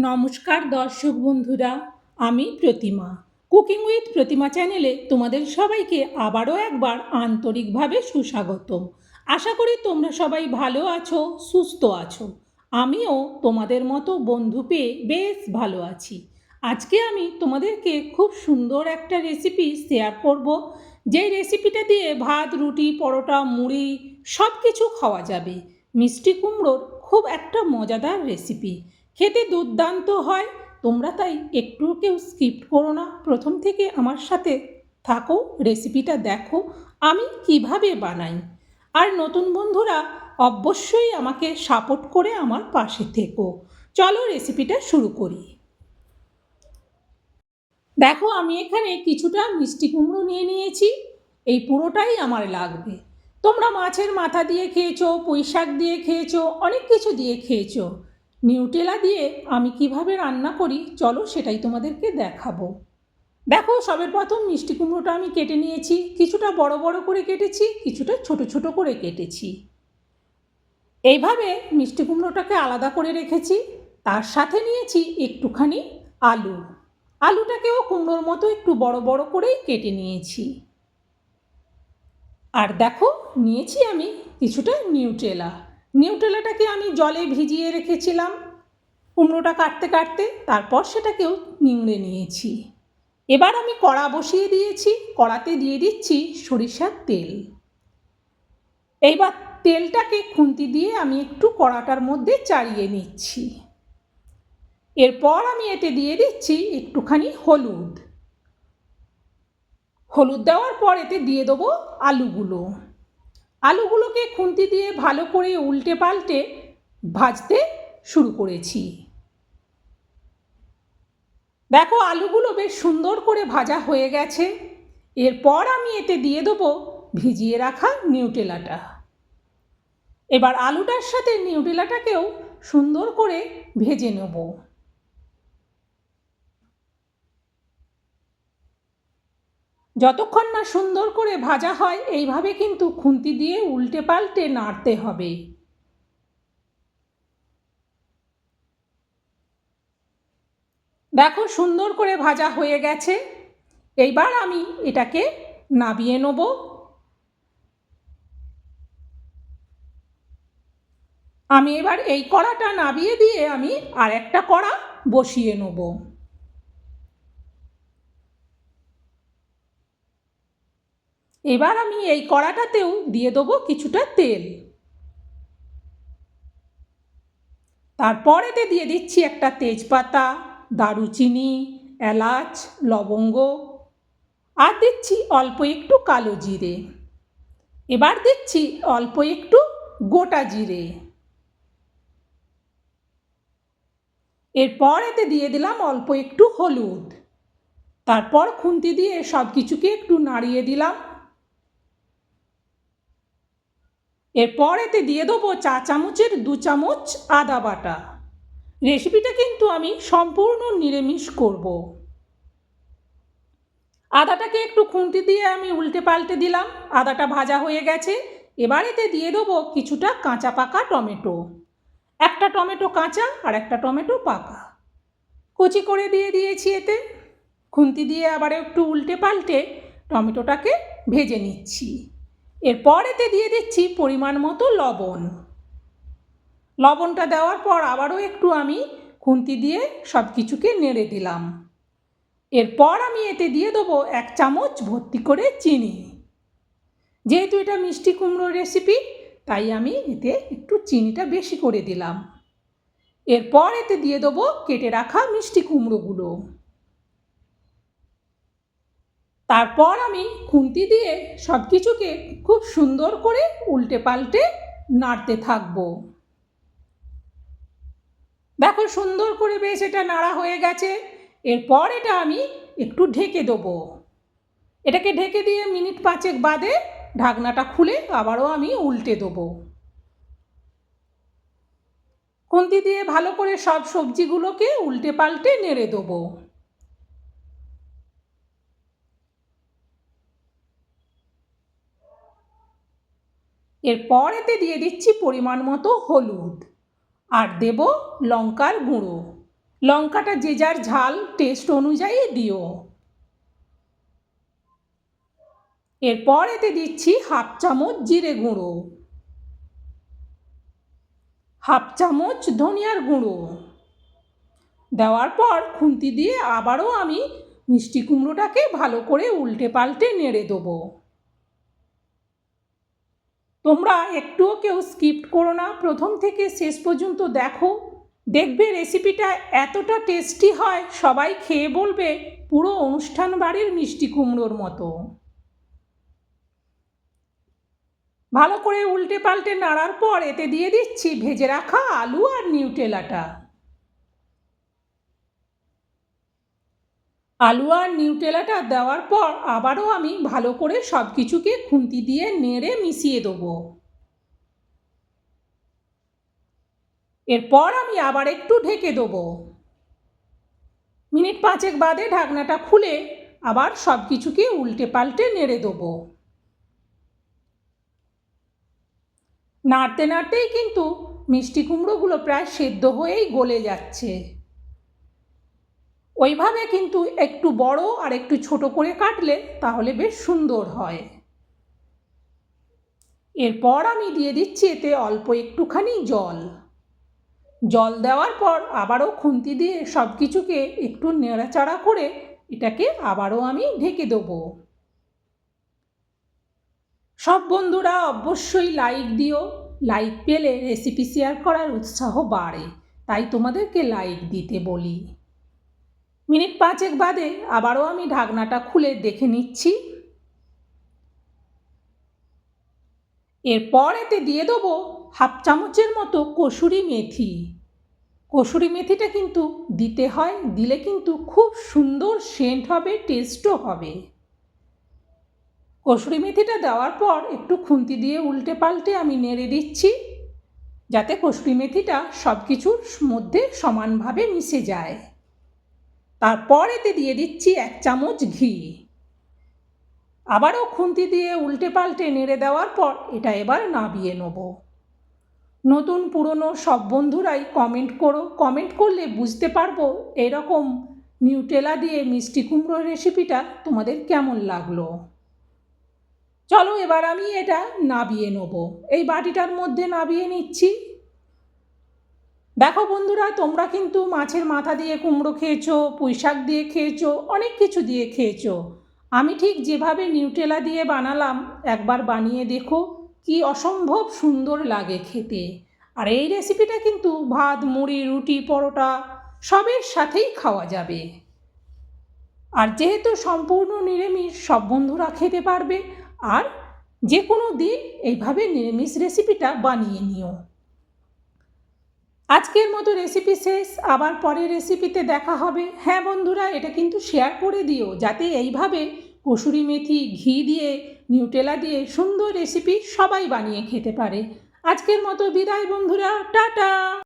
নমস্কার দর্শক বন্ধুরা, আমি প্রতিমা। কুকিং উইথ প্রতিমা চ্যানেলে তোমাদের সবাইকে আবারও একবার আন্তরিকভাবে সুস্বাগতম। আশা করি তোমরা সবাই ভালো আছো, সুস্থ আছো। আমিও তোমাদের মতো বন্ধু পেয়ে বেশ ভালো আছি। আজকে আমি তোমাদেরকে খুব সুন্দর একটা রেসিপি শেয়ার করব। যেই রেসিপিটা দিয়ে ভাত, রুটি, পরোটা, মুড়ি সব কিছু খাওয়া যাবে। মিষ্টি কুমড়োর খুব একটা মজাদার রেসিপি খেতে দুর্দান্ত হয়। তোমরা তাই একটু কেউ স্কিপ করো না। প্রথম থেকে আমার সাথে থাকো রেসিপিটা দেখো, আমি কীভাবে বানাই। আর নতুন বন্ধুরা, অবশ্যই আমাকে সাপোর্ট করে আমার পাশে থেকো। চলো রেসিপিটা শুরু করি। দেখো, আমি এখানে কিছুটা মিষ্টি কুমড়ো নিয়ে নিয়েছি। এই পুরোটাই আমার লাগবে। তোমরা মাছের মাথা দিয়ে খেয়েছো পুঁই শাক দিয়ে খেয়েছো, অনেক কিছু দিয়ে খেয়েছো। নিউটেলা দিয়ে আমি কীভাবে রান্না করি, চলো সেটাই তোমাদেরকে দেখাবো। দেখো, সবের প্রথম মিষ্টি কুমড়োটা আমি কেটে নিয়েছি। কিছুটা বড় বড় করে কেটেছি, কিছুটা ছোট ছোট করে কেটেছি। এইভাবে মিষ্টি কুমড়োটাকে আলাদা করে রেখেছি। তার সাথে নিয়েছি একটুখানি আলু। আলুটাকেও কুমড়োর মতো একটু বড় বড় করেই কেটে নিয়েছি। আর দেখো, নিয়েছি আমি কিছুটা নিউটেলা নিউটেলাটাকে আমি জলে ভিজিয়ে রেখেছিলাম। কুমড়োটা কাটতে কাটতে তারপর সেটাকেও নিংড়ে নিয়েছি। এবার আমি কড়া বসিয়ে দিয়েছি, কড়াতে দিয়ে দিচ্ছি সরিষার তেল। এইবার তেলটাকে খুন্তি দিয়ে আমি একটু কড়াটার মধ্যে চাড়িয়ে নিচ্ছি। এরপর আমি এতে দিয়ে দিচ্ছি একটুখানি হলুদ। হলুদ দেওয়ার পর এতে দিয়ে দেবো আলুগুলো। আলুগুলোকে খুন্তি দিয়ে ভালো করে উল্টে পাল্টে ভাজতে শুরু করেছি। দেখো, আলুগুলো বেশ সুন্দর করে ভাজা হয়ে গেছে। এরপর আমি এতে দিয়ে দেবো ভিজিয়ে রাখা নিউটেলাটা। এবার আলুটার সাথে নিউটেলাটাকেও সুন্দর করে ভেজে নেব। যতক্ষণ না সুন্দর করে ভাজা হয়, এইভাবে কিন্তু খুন্তি দিয়ে উল্টে পাল্টে নাড়তে হবে। দেখো, সুন্দর করে ভাজা হয়ে গেছে। এইবার আমি এটাকে নাবিয়ে নেব। আমি এবার এই কড়াটা নাবিয়ে দিয়ে আমি আর একটা কড়া বসিয়ে নেব। এবার আমি এই কড়াটাতেও দিয়ে দেবো কিছুটা তেল। তারপর এতে দিয়ে দিচ্ছি একটা তেজপাতা, দারুচিনি, এলাচ, লবঙ্গ, আর দিচ্ছি অল্প একটু কালো জিরে। এবার দিচ্ছি অল্প একটু গোটা জিরে। এরপর এতে দিয়ে দিলাম অল্প একটু হলুদ। তারপর খুন্তি দিয়ে সব কিছুকে একটু নাড়িয়ে দিলাম। এরপর এতে দিয়ে দেবো চা চামচের দু চামচ আদা বাটা। রেসিপিটা কিন্তু আমি সম্পূর্ণ নিরামিষ করব। আদাটাকে একটু খুন্তি দিয়ে আমি উল্টে পাল্টে দিলাম। আদাটা ভাজা হয়ে গেছে। এবার এতে দিয়ে দেবো কিছুটা কাঁচা পাকা টমেটো। একটা টমেটো কাঁচা আর একটা টমেটো পাকা। কুচি করে দিয়ে দিয়েছি এতে। খুন্তি দিয়ে আবার একটু উল্টে পাল্টে টমেটোটাকে ভেজে নিচ্ছি। এরপর এতে দিয়ে দিচ্ছি পরিমাণ মতো লবণ। লবণটা দেওয়ার পর আবারও একটু আমি খুন্তি দিয়ে সব কিছুকে নেড়ে দিলাম। এরপর আমি এতে দিয়ে দেবো এক চামচ ভর্তি করে চিনি। যেহেতু এটা মিষ্টি কুমড়ো রেসিপি, তাই আমি এতে একটু চিনিটা বেশি করে দিলাম। এরপর এতে দিয়ে দেবো কেটে রাখা মিষ্টি কুমড়োগুলো। তারপর আমি খুন্তি দিয়ে সব কিছুকে খুব সুন্দর করে উল্টে পাল্টে নাড়তে থাকব। দেখো সুন্দর করে বেশ এটা নাড়া হয়ে গেছে। এরপর এটা আমি একটু ঢেকে দেবো। এটাকে ঢেকে দিয়ে মিনিট পাঁচেক বাদে ঢাকনাটা খুলে আবারও আমি উল্টে দেবো। খুন্তি দিয়ে ভালো করে সব সবজিগুলোকে উল্টে পাল্টে নেড়ে দেবো। এরপর এতে দিয়ে দিচ্ছি পরিমাণ মতো হলুদ। আর দেব লঙ্কার গুঁড়ো। লঙ্কাটা যে যার ঝাল টেস্ট অনুযায়ী দিও। এরপর এতে দিচ্ছি হাফ চামচ জিরে গুঁড়ো। হাফ চামচ ধনিয়ার গুঁড়ো। দেওয়ার পর খুন্তি দিয়ে আবারও আমি মিষ্টি কুমড়োটাকে ভালো করে উল্টে পাল্টে নেড়ে দেবো। তোমরা একটুও কেউ স্কিপ করো না। প্রথম থেকে শেষ পর্যন্ত দেখো। দেখবে রেসিপিটা এতটা টেস্টি হয়, সবাই খেয়ে বলবে, পুরো অনুষ্ঠান বাড়ির মিষ্টি কুমড়োর মতো। ভালো করে উল্টে পাল্টে নাড়ার পর এতে দিয়ে দিচ্ছি ভেজে রাখা আলু আর নিউটেলাটা আলু আর নিউটেলাটা দেওয়ার পর আবারও আমি ভালো করে সব কিছুকে খুন্তি দিয়ে নেড়ে মিশিয়ে দেবো। এরপর আমি আবার একটু ঢেকে দেবো। মিনিট পাঁচেক বাদে ঢাকনাটা খুলে আবার সব কিছুকে উল্টে পাল্টে নেড়ে দেবো। নাড়তে নাড়তেই কিন্তু মিষ্টি কুমড়োগুলো প্রায় সেদ্ধ হয়েই গলে যাচ্ছে। ওইভাবে কিন্তু একটু বড় আর একটু ছোট করে কাটলে তাহলে বেশ সুন্দর হয়। এরপর আমি দিয়ে দিচ্ছি এতে অল্প একটুখানি জল। জল দেওয়ার পর আবারও খুন্তি দিয়ে সব কিছুকে একটু নেড়াচাড়া করে এটাকে আবারও আমি ঢেকে দেবো। সব বন্ধুরা অবশ্যই লাইক দিও। লাইক পেলে রেসিপি শেয়ার করার উৎসাহ বাড়ে। তাই তোমাদেরকে লাইক দিতে বলি। মিনিট পাঁচেক বাদে আবারও আমি ঢাকনাটা খুলে দেখে নিচ্ছি। এরপর এতে দিয়ে দেবো হাফ চামচের মতো কসুরি মেথি। কসুরি মেথিটা কিন্তু দিতে হয়, দিলে কিন্তু খুব সুন্দর সেন্ট হবে, টেস্টও হবে। কসুরি মেথিটা দেওয়ার পর একটু খুন্তি দিয়ে উল্টে পাল্টে আমি নেড়ে দিচ্ছি, যাতে কসুরি মেথিটা সব কিছুর মধ্যে সমানভাবে মিশে যায়। তারপর এতে দিয়ে দিচ্ছি এক চামচ ঘি। আবারও খুন্তি দিয়ে উল্টে পাল্টে নেড়ে দেওয়ার পর এটা এবার নাবিয়ে নেব। নতুন পুরনো সব বন্ধুরাই কমেন্ট করো। কমেন্ট করলে বুঝতে পারব এরকম নিউটেলা দিয়ে মিষ্টি কুমড়ো রেসিপিটা তোমাদের কেমন লাগল। চলো এবার আমি এটা নাবিয়ে নেব। এই বাটিটার মধ্যে নাবিয়ে নিচ্ছি। দেখো বন্ধুরা, তোমরা কিন্তু মাছের মাথা দিয়ে কুমড়ো খেয়েছো, পুঁই শাক দিয়ে খেয়েছো, অনেক কিছু দিয়ে খেয়েছো। আমি ঠিক যেভাবে নিউটেলা দিয়ে বানালাম, একবার বানিয়ে দেখো, কি অসম্ভব সুন্দর লাগে খেতে। আর এই রেসিপিটা কিন্তু ভাত, মুড়ি, রুটি, পরোটা, সবের সাথেই খাওয়া যাবে। আর যেহেতু সম্পূর্ণ নিরামিষ, সব বন্ধুরা খেতে পারবে। আর যে কোনো দিন এইভাবে নিরামিষ রেসিপিটা বানিয়ে নিও। আজকের মতো রেসিপি শেষ। আবার পরের রেসিপিতে দেখা হবে। হ্যাঁ বন্ধুরা, এটা কিন্তু শেয়ার করে দিও, যাতে এইভাবে কসুরি মেথি, ঘি দিয়ে নিউটেলা দিয়ে সুন্দর রেসিপি সবাই বানিয়ে খেতে পারে। আজকের মতো বিদায় বন্ধুরা, টাটা!